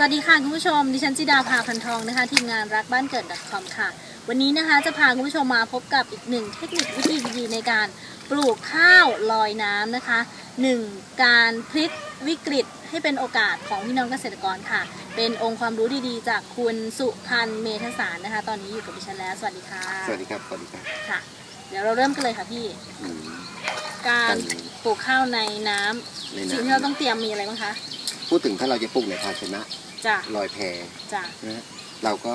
สวัสดีค่ะคุณผู้ชม ดิฉันจิดาภาพันทองนะคะ ทีมงานรักบ้านเกิด .com ค่ะ วันนี้นะคะจะพาคุณผู้ชมมาพบกับอีกหนึ่งเทคนิควิธีดีๆในการปลูกข้าวลอยน้ำนะคะหนึ่งการพลิกวิกฤตให้เป็นโอกาสของพี่น้องเกษตรกรค่ะ เป็นองค์ความรู้ดีๆ จากคุณสุพันธ์เมธสารนะคะ ตอนนี้อยู่กับดิฉันแล้ว สวัสดีค่ะ สวัสดีครับ สวัสดีครับ ค่ะ เดี๋ยวเราเริ่มกันเลยค่ะพี่ อืม การการปลูกข้าวในน้ำในสิ่งน้ที่เราต้องเตรียมมีอะไรบ้างคะำพูดถึงถ้าเราจะปลูกในภาชนะ จ้ะลอยแพจ้ะนะฮะเราก็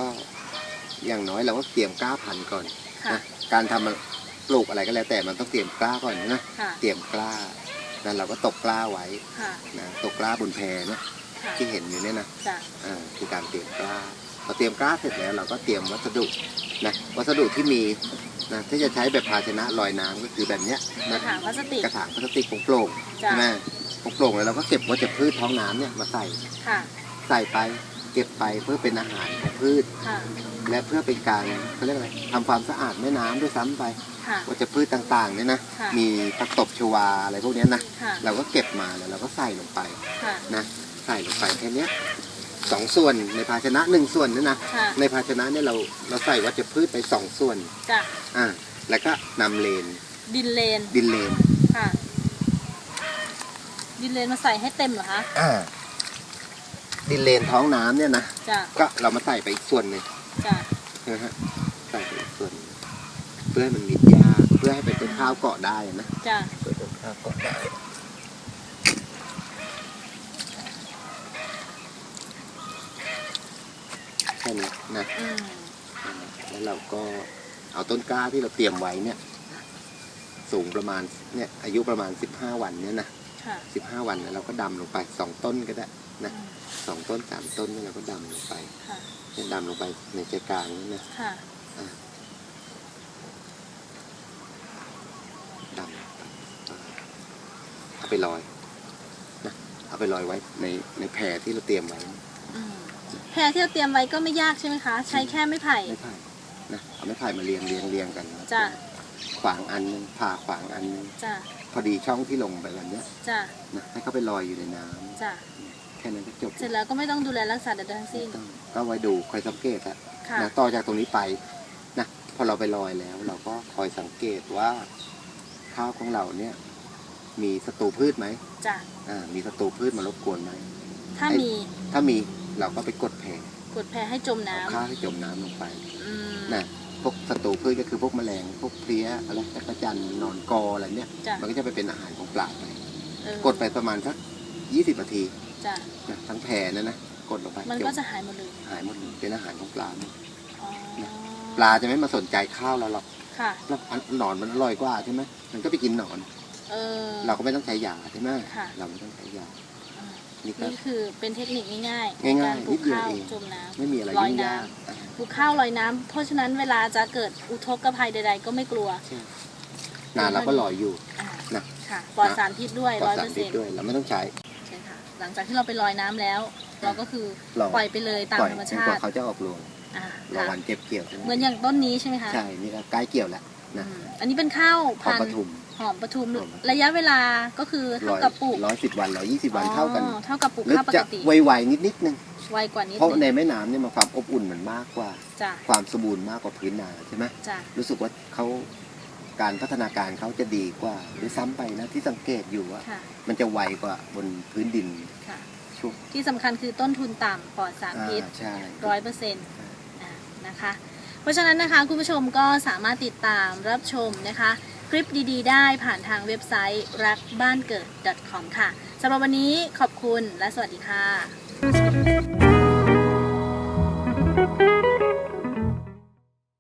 อย่างน้อยเราก็เตรียมกล้าพันธุ์ก่อนค่ะนะการทำปลูกอะไรก็แล้วแต่มันต้องเตรียมกล้าก่อนนะค่ะเตรียมกล้านั้นเราก็ตกกล้าไว้ค่ะนะตกกล้าบนแพนะค่ะที่เห็นอยู่เนี่ยนะ จ้ะอ่าคือการเตรียมกล้าพอเตรียมกล้าเสร็จแล้วเราก็เตรียมวัสดุนะวัสดุที่มีนะที่จะใช้แบบภาชนะลอยน้ำก็คือแบบเนี้ยกระนะถางพลาสติกกระถางพลาสติกโปร่งๆจ้ะใช่ไหมโปร่งๆแล้วเราก็เก็บวัชพืชท้องน้ำเนี่ยมาใส่ค่ะ ใส่ไปเก็บไปเพื่อเป็นอาหารของพืช ค่ะ และเพื่อเป็นการเขาเรียกอะไรทำความสะอาดแม่น้ำด้วยซ้ำไปค่ะ วัชพืชต่างๆเนี่ยนะค่ะมีผักตบชวาอะไรพวกเนี้ยนะค่ะ เราก็เก็บมาแล้วเราก็ใส่ลงไปค่ะ นะใส่ลงไปแค่เนี้ยสองส่วนในภาชนะหนึ่งส่วนเนี่ยนะค่ะในภาชนะเนี่ยเราเราใส่วัชพืชไปสองส่วนจ้ะอ่าแล้วก็นำเลนดินเลนดินเลนค่ะ ดินเลนมาใส่ให้เต็มเหรอคะอ่า ดินเลนท้องน้ำเนี่ยนะจ้ะก็เรามาใส่ไปอีกส่วนหนึ่งจ้ะนะฮะใส่ไปอีกส่วนหนึ่งเพื่อให้มันมีหญ้าเพื่อให้เป็นต้นข้าวเกาะได้นะจ้ะเพื่อต้นข้าวเกาะได้แค่นี้นะอืมแล้วเราก็เอาต้นกล้าที่เราเตรียมไว้เนี่ย สูงประมาณเนี่ยอายุประมาณ 15 วันเนี่ยนะค่ะ15 วันเนี่ยเราก็ดำลงไปสองต้นก็ได้ นะอืมสองต้นสามต้นเนี่ยเราก็ดำลงไปค่ะเนี่ยดำลงไปในใจกลางนี่นะค่ะดำเอาไปลอยนะเอาไปลอยไว้ในในแพรที่เราเตรียมไว้อืมแพรที่เราเตรียมไว้ก็ไม่ยากใช่ไหมคะ ใช้แค่ไม้ไผ่ไม้ไผ่นะเอาไม้ไผ่มาเรียงเรียงเรียงกันจ้ะขวางอันนึงผ่าขวางอันนึงจ้ะพอดีช่องที่ลงไปแบบเนี้ยจ้ะนะให้เขาไปลอยอยู่ในน้ำจ้ะแค่นั้นก็จบเสร็จแล้วก็ไม่ต้องดูแลรักษาใดๆทั้งสิ้นต้องก็ไว้ดูคอยสังเกตอะค่ะ นะต่อจากตรงนี้ไปนะพอเราไปลอยแล้ว เราก็คอยสังเกตว่าข้าวของเราเนี่ย มีศัตรูพืชไหมจ้ะอ่ามีศัตรูพืชมารบกวนไหม ถ้ามีถ้ามีเราก็ไปกดแผงกดแพรให้จมน้เอาข้าวให้จมน้ำลงไปำอืมนะพวกศัตรูพืชก็คือพวกแมลงพวกเพลี้ยอะไรจักรจันทร์หนอนกออะไรเนี่ย จ้ะมันก็จะไปเป็นอาหารของปลาไป เออกดไปประมาณสักยี่สิบนาที จ้ะ นะทั้งแพรนั่นนะกดลงไปมันจก็มจะหายหมดเลย หายหมดเลยเป็นอาหารของปลาหมดอ๋อ ปลาจะไม่มาสนใจข้าวเราหรอกค่ะ แล้วหนอนมันอร่อยกว่าใช่ไหมมันก็ไปกินหนอน เออ เราก็ไม่ต้องใช้ยาใช่ไหมค่ะ เราไม่ต้องใช้ยาอ่านี่ก็ นี่คือเป็นเทคนิคง่ายๆง่ายๆในการปลูกนิดเดียวข้าวเอง จมน้ำไม่มีอะไรลอยยุ่งน้ำยากอะปลูกข้าวลอยน้ำเพราะฉะนั้นเวลาจะเกิดอุทกภัยใด ๆ ก็ไม่กลัวใช่นานเราก็ลอยอยู่ อ่านะ ค่ะปลอดสารพิษด้วยปลอร้ดอยสาเปอรร์พิเซ็ษนต์ด้วยเราไม่ต้องใช้ใช่ค่ะ หลังจากที่เราไปลอยน้ำแล้ว เราก็คือรอปล่อยไปเลยตามปล่อยธรรมจนชากว่าติเขาจะออกรวงอ่ารอค่ะวันเก็บเกี่ยวใช่ไหมเหมือนอย่างต้นนี้ใช่ไหมคะใช่นี่ก็ใกล้เกี่ยวแล้วอืนะมอันนี้เป็นข้าวขอพันปธุ์ทุม หอมปทุมหอมปทุม ระยะเวลาก็คือเท่ากับปลูกร้อยสิบวันร้อยยี่สิบวันเท่ากัน อ๋อเท่ากับปลูกหรือข้าวปจะกติไวๆนิดนิดๆนึง ไวกว่านิดเพราะในนึงแม่น้ำเนี่ยมันความอบอุ่นมันมากกว่า จ้ะความสมบูรณ์มากกว่าพื้นนาใช่ไหมจ้ะรู้สึกว่าเขา การพัฒนาการเขาจะดีกว่าหรือซ้ำไปนะที่สังเกตอยู่ว่า ค่ะมันจะไวกว่าบนพื้นดินค่ะ ช่วงที่สำคัญคือต้นทุนต่ำปลอดสารอ่าพิษใช่ ร้อยเปอร์เซ็นต์นะคะ เพราะฉะนั้นนะคะคุณผู้ชมก็สามารถติดตามรับชมนะคะ คลิปดีๆ ได้ผ่านทางเว็บไซต์รักบ้านเกิด .com ค่ะสำหรับวันนี้ขอบคุณและสวัสดีค่ะ